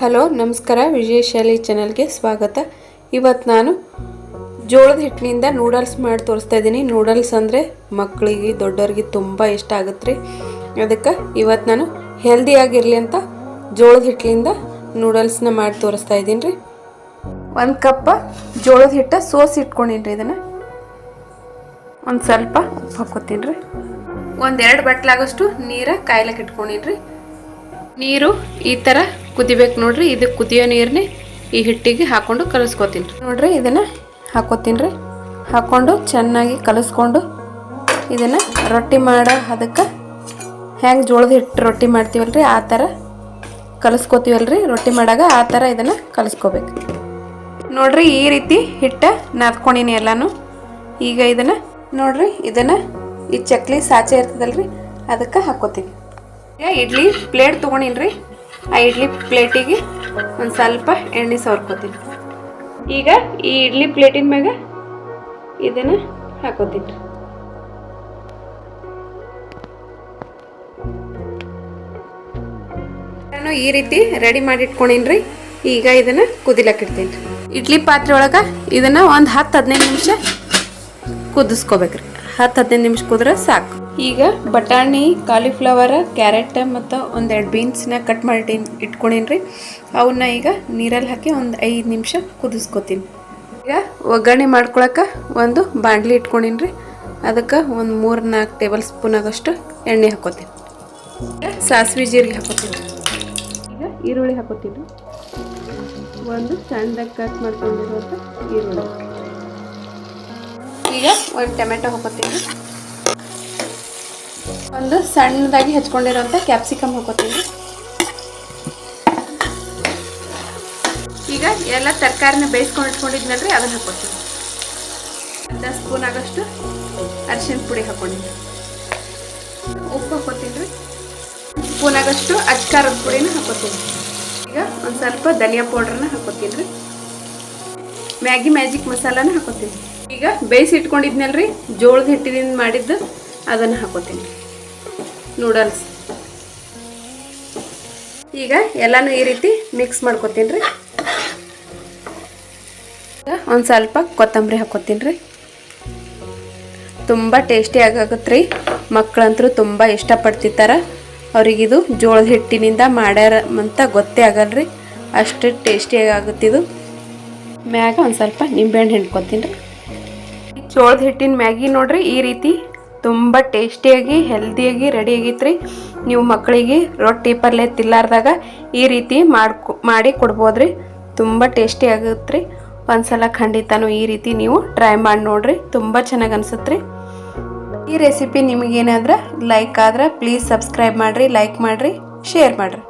Hello, ನಮಸ್ಕಾರ. ವಿಜಯ ಶೈಲಿ ಚಾನಲ್ಗೆ ಸ್ವಾಗತ. ಇವತ್ತು ನಾನು ಜೋಳದ ಹಿಟ್ಟಿನಿಂದ ನೂಡಲ್ಸ್ ಮಾಡಿ ತೋರಿಸ್ತಾ ಇದ್ದೀನಿ. ನೂಡಲ್ಸ್ ಅಂದರೆ ಮಕ್ಕಳಿಗೆ ದೊಡ್ಡವ್ರಿಗೆ ತುಂಬ ಇಷ್ಟ ಆಗುತ್ತೆ ರೀ. ಅದಕ್ಕೆ ಇವತ್ತು ನಾನು ಹೆಲ್ದಿಯಾಗಿರಲಿ ಅಂತ ಜೋಳದ ಹಿಟ್ಟಿನಿಂದ ನೂಡಲ್ಸ್ನ ಮಾಡಿ ತೋರಿಸ್ತಾ ಇದ್ದೀನಿ ರೀ. ಒಂದು ಕಪ್ಪ ಜೋಳದ ಹಿಟ್ಟು ಸೋಸಿ ಇಟ್ಕೊಂಡೀನಿ ರೀ ಇದನ್ನು. ಒಂದು ಸ್ವಲ್ಪ ಉಪ್ಪು ಹಾಕೋತೀನಿ ರೀ. ಒಂದೆರಡು ಬಟ್ಲಾಗಷ್ಟು ನೀರ ಕಾಯ್ಲಕ್ಕೆ ಇಟ್ಕೊಂಡಿನಿ ರೀ. ನೀರು ಈ ಥರ ಕುದಿಬೇಕು ನೋಡ್ರಿ ಇದು ಕುದಿಯೋ ನೀರನ್ನೇ ಈ ಹಿಟ್ಟಿಗೆ ಹಾಕೊಂಡು ಕಲಸ್ಕೊತೀನಿ. ನೋಡ್ರಿ, ಇದನ್ನು ಹಾಕೋತೀನಿ ರೀ. ಹಾಕ್ಕೊಂಡು ಚೆನ್ನಾಗಿ ಕಲಸ್ಕೊಂಡು ಇದನ್ನು ರೊಟ್ಟಿ ಮಾಡೋ ಅದಕ್ಕೆ ಹೆಂಗೆ ಜೋಳದ ಹಿಟ್ಟು ರೊಟ್ಟಿ ಮಾಡ್ತೀವಲ್ರಿ, ಆ ಥರ ಕಲಿಸ್ಕೊತೀವಲ್ರಿ. ರೊಟ್ಟಿ ಮಾಡಾಗ ಆ ಥರ ಇದನ್ನು ಕಲಿಸ್ಕೋಬೇಕು. ನೋಡ್ರಿ, ಈ ರೀತಿ ಹಿಟ್ಟ ನಾದ್ಕೊಂಡಿನಿ ಎಲ್ಲಾನು. ಈಗ ಇದನ್ನು ನೋಡ್ರಿ, ಇದನ್ನು ಈ ಚಕ್ಲಿ ಸಾಚೆ ಇರ್ತದಲ್ರಿ, ಅದಕ್ಕೆ ಹಾಕೋತೀನಿ. ಇಡ್ಲಿ ಪ್ಲೇಟ್ ತೊಗೊಂಡಿನ್ರಿ. ಆ ಇಡ್ಲಿ ಪ್ಲೇಟಿಗೆ ಒಂದು ಸ್ವಲ್ಪ ಎಣ್ಣೆ ಸವರ್ಕೋತೀನಿ. ಈಗ ಈ ಇಡ್ಲಿ ಪ್ಲೇಟಿನ ಮ್ಯಾಗ ಇದನ್ನು ಹಾಕೋತೀನಿ. ನಾನು ಈ ರೀತಿ ರೆಡಿ ಮಾಡಿ ಇಟ್ಕೊಂಡಿನ್ರಿ ಈಗ ಇದನ್ನು ಕುದಿಲಕ್ಕೆ ಇಡ್ತೀನಿ. ಇಡ್ಲಿ ಪಾತ್ರೆ ಒಳಗೆ ಇದನ್ನು ಒಂದು ಹತ್ತು ಹದಿನೈದು ನಿಮಿಷ ಕುದಿಸ್ಕೋಬೇಕ್ರಿ. ಹತ್ತು ಹದಿನೈದು ನಿಮಿಷ ಕುದ್ರೆ ಸಾಕು. ಈಗ ಬಟಾಣಿ ಕಾಲಿಫ್ಲವರ್ ಕ್ಯಾರೆಟ್ ಮತ್ತು ಒಂದೆರಡು ಬೀನ್ಸ್ನ ಕಟ್ ಮಾಡಿ ಇಟ್ಕೊಂಡೀನಿ ಅವನ್ನ ಈಗ ನೀರಲ್ಲಿ ಹಾಕಿ ಒಂದು ಐದು ನಿಮಿಷ ಕುದಿಸ್ಕೊತೀನಿ. ಈಗ ಒಗ್ಗರಣೆ ಮಾಡ್ಕೊಳಕ್ಕೆ ಒಂದು ಬಾಂಡ್ಲಿ ಇಟ್ಕೊಂಡೀನಿ ರೀ ಅದಕ್ಕೆ ಒಂದು ಮೂರು ನಾಲ್ಕು ಟೇಬಲ್ ಸ್ಪೂನ್ ಆಗಷ್ಟು ಎಣ್ಣೆ ಹಾಕೋತೀನಿ. ಸಾಸಿವೆ ಜೀರಿಗೆ ಹಾಕೋತೀನಿ. ಈಗ ಈರುಳ್ಳಿ ಹಾಕೋತೀನಿ. ಒಂದು ಸಣ್ಣದಾಗಿ ಕಟ್ ಮಾಡ್ಕೊಂಡಿರುವಂಥ ಈರುಳ್ಳಿ. ಈಗ ಒಂದು ಟೊಮೆಟೊ ಹಾಕೋತೀನಿ. ಒಂದು ಸಣ್ಣದಾಗಿ ಹೆಚ್ಕೊಂಡಿರೋಂಥ ಕ್ಯಾಪ್ಸಿಕಮ್ ಹಾಕೋತೀವಿ ಈಗ ಎಲ್ಲ ತರಕಾರಿನ ಬೇಯಿಸ್ಕೊಂಡು ಇಟ್ಕೊಂಡಿದ್ನಲ್ರಿ, ಅದನ್ನ ಹಾಕೋತೀವಿ. ಅರ್ಧ ಸ್ಪೂನ್ ಆಗೋಷ್ಟು ಅರಿಶಿನ ಪುಡಿ ಹಾಕೊಂಡಿದ್ವಿ. ಉಪ್ಪು ಹಾಕೋತೀನಿ ರೀ ಸ್ಪೂನ್ ಆಗೋಷ್ಟು ಅಚ್ಕಾರದ ಪುಡಿನ ಹಾಕೋತೀನಿ ಈಗ ಒಂದು ಸ್ವಲ್ಪ ಧನಿಯಾ ಪೌಡ್ರನ್ನ ಹಾಕೋತೀನಿ ರೀ ಮ್ಯಾಗಿ ಮ್ಯಾಜಿಕ್ ಮಸಾಲಾನ ಹಾಕೋತೀನಿ ಈಗ ಬೇಯಿಸಿ ಇಟ್ಕೊಂಡಿದ್ನಲ್ರಿ, ಜೋಳದ ಹಿಟ್ಟಿನಿಂದ ಮಾಡಿದ್ದು ಅದನ್ನು ಹಾಕೋತೀನಿ ನೂಡಲ್ಸ್ ಈಗ ಎಲ್ಲಾನು ಈ ರೀತಿ ಮಿಕ್ಸ್ ಮಾಡ್ಕೊತೀನಿ ರೀ. ಒಂದು ಸ್ವಲ್ಪ ಕೊತ್ತಂಬರಿ ಹಾಕೋತೀನಿ ರೀ. ತುಂಬ ಟೇಸ್ಟಿ ಆಗಾಗತ್ತೆ ರೀ. ಮಕ್ಕಳಂತರೂ ತುಂಬ ಇಷ್ಟಪಡ್ತಿರ್ತಾರೆ. ಅವ್ರಿಗಿದು ಜೋಳದ ಹಿಟ್ಟಿನಿಂದ ಮಾಡ್ಯಾರ ಅಂತ ಗೊತ್ತೇ ಆಗಲ್ರಿ ಅಷ್ಟು ಟೇಸ್ಟಿಯಾಗಿ ಆಗುತ್ತಿದು ಮ್ಯಾಗ ಒಂದು ಸ್ವಲ್ಪ ನಿಂಬೆಹಣ್ಣು ಹಿಂಡ್ಕೊತೀನಿ ರೀ. ಜೋಳದ ಹಿಟ್ಟಿನ ಮ್ಯಾಗಿ ನೋಡ್ರಿ, ಈ ರೀತಿ ತುಂಬ ಟೇಸ್ಟಿಯಾಗಿ, ಹೆಲ್ದಿಯಾಗಿ ರೆಡಿ ಆಗೈತ್ರಿ ನೀವು ಮಕ್ಕಳಿಗೆ ರೊಟ್ಟಿ ಪಲ್ಯ ತಿಲ್ಲಾರ್ದಾಗ ಈ ರೀತಿ ಮಾಡ್ಕೊ, ಮಾಡಿ ಕೊಡ್ಬೋದ್ರಿ. ತುಂಬ ಟೇಸ್ಟಿ ಆಗುತ್ತೆ ರೀ ಒಂದ್ಸಲ ಖಂಡಿತನೂ ಈ ರೀತಿ ನೀವು ಟ್ರೈ ಮಾಡಿ ನೋಡ್ರಿ. ತುಂಬ ಚೆನ್ನಾಗಿ ಅನಿಸುತ್ತೆ ರೀ ಈ ರೆಸಿಪಿ ನಿಮಗೇನಾದ್ರೆ ಲೈಕ್ ಆದ್ರೆ ಪ್ಲೀಸ್ ಸಬ್ಸ್ಕ್ರೈಬ್ ಮಾಡಿರಿ, ಲೈಕ್ ಮಾಡಿರಿ, ಶೇರ್ ಮಾಡಿರಿ.